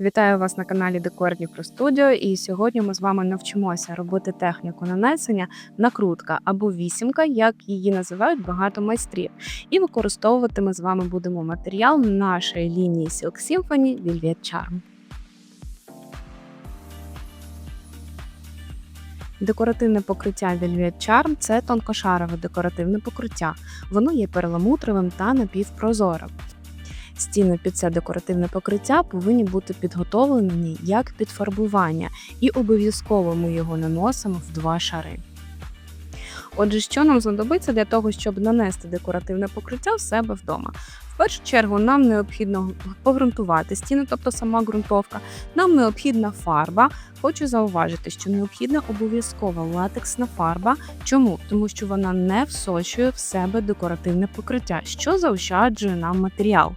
Вітаю вас на каналі Декор Дніпро Студіо. І сьогодні ми з вами навчимося робити техніку нанесення накрутка або вісімка, як її називають багато майстрів. І використовувати ми з вами будемо матеріал нашої лінії Silk Symphony Velvet Charm. Декоративне покриття Velvet Charm – це тонкошарове декоративне покриття. Воно є перламутровим та напівпрозорим. Стіни під це декоративне покриття повинні бути підготовлені як під фарбування, і обов'язково ми його наносимо в два шари. Отже, що нам знадобиться для того, щоб нанести декоративне покриття в себе вдома? В першу чергу нам необхідно погрунтувати стіни, тобто сама ґрунтовка. Нам необхідна фарба. Хочу зауважити, що необхідна обов'язкова латексна фарба. Чому? Тому що вона не всочує в себе декоративне покриття, що заощаджує нам матеріал.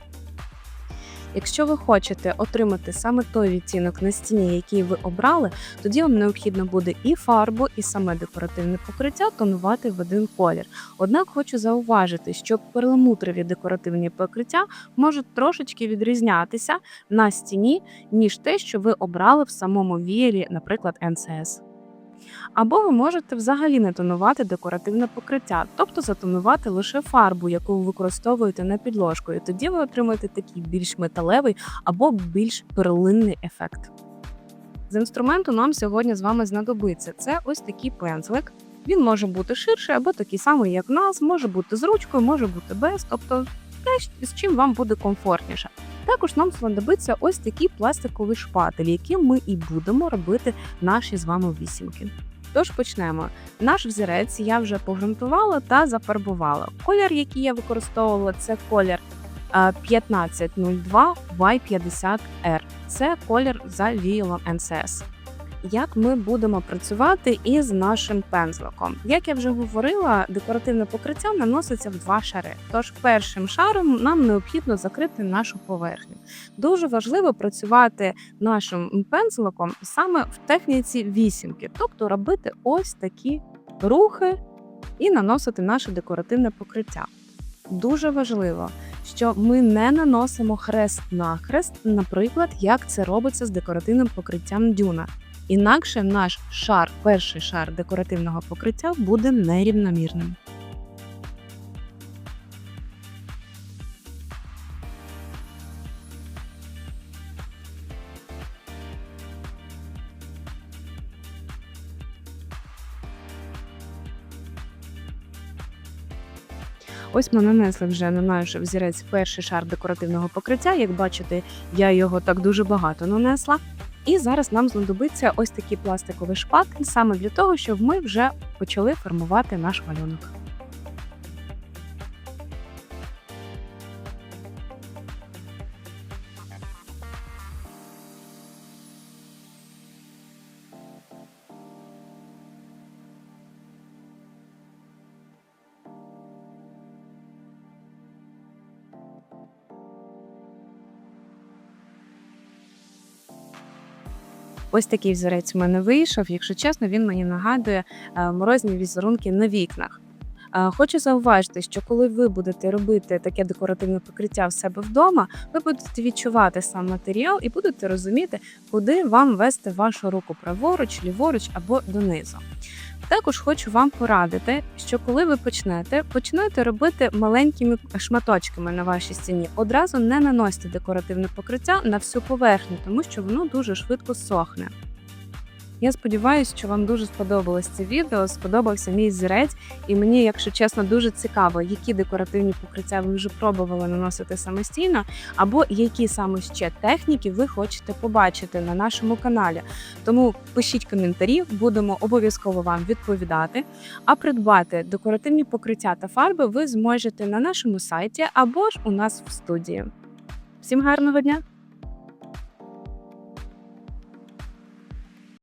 Якщо ви хочете отримати саме той відтінок на стіні, який ви обрали, тоді вам необхідно буде і фарбу, і саме декоративне покриття тонувати в один колір. Однак хочу зауважити, що перламутрові декоративні покриття можуть трошечки відрізнятися на стіні, ніж те, що ви обрали в самому віялі, наприклад, НСС. Або ви можете взагалі не тонувати декоративне покриття, тобто затонувати лише фарбу, яку ви використовуєте на підложку, і тоді ви отримаєте такий більш металевий або більш перлинний ефект. З інструменту нам сьогодні з вами знадобиться це ось такий пензлик. Він може бути ширший або такий самий, як нас, може бути з ручкою, може бути без, тобто те, з чим вам буде комфортніше. Також нам знадобиться ось такі пластикові шпателі, які ми і будемо робити наші з вами вісімки. Тож почнемо. Наш взірець я вже погрунтувала та зафарбувала. Колір, який я використовувала, це колір е, 1502 Y50R. Це колір за віялом NCS. Як ми будемо працювати із нашим пензликом? Як я вже говорила, декоративне покриття наноситься в два шари. Тож першим шаром нам необхідно закрити нашу поверхню. Дуже важливо працювати нашим пензликом саме в техніці вісімки, тобто робити ось такі рухи і наносити наше декоративне покриття. Дуже важливо, що ми не наносимо хрест на хрест, наприклад, як це робиться з декоративним покриттям дюна. Інакше наш шар, перший шар декоративного покриття буде нерівномірним. Ось ми нанесли вже на наш взірець перший шар декоративного покриття. Як бачите, я його так дуже багато нанесла. І зараз нам знадобиться ось такий пластиковий шпак саме для того, щоб ми вже почали формувати наш малюнок. Ось такий взірець в мене вийшов. Якщо чесно, він мені нагадує е, морозні візерунки на вікнах. Хочу зауважити, що коли ви будете робити таке декоративне покриття в себе вдома, ви будете відчувати сам матеріал і будете розуміти, куди вам вести вашу руку праворуч, ліворуч або донизу. Також хочу вам порадити, що коли ви почнете, починайте робити маленькими шматочками на вашій стіні. Одразу не наносьте декоративне покриття на всю поверхню, тому що воно дуже швидко сохне. Я сподіваюся, що вам дуже сподобалось це відео, сподобався мій зірець, і мені, якщо чесно, дуже цікаво, які декоративні покриття ви вже пробували наносити самостійно, або які саме ще техніки ви хочете побачити на нашому каналі. Тому пишіть коментарі, будемо обов'язково вам відповідати. А придбати декоративні покриття та фарби ви зможете на нашому сайті або ж у нас в студії. Всім гарного дня!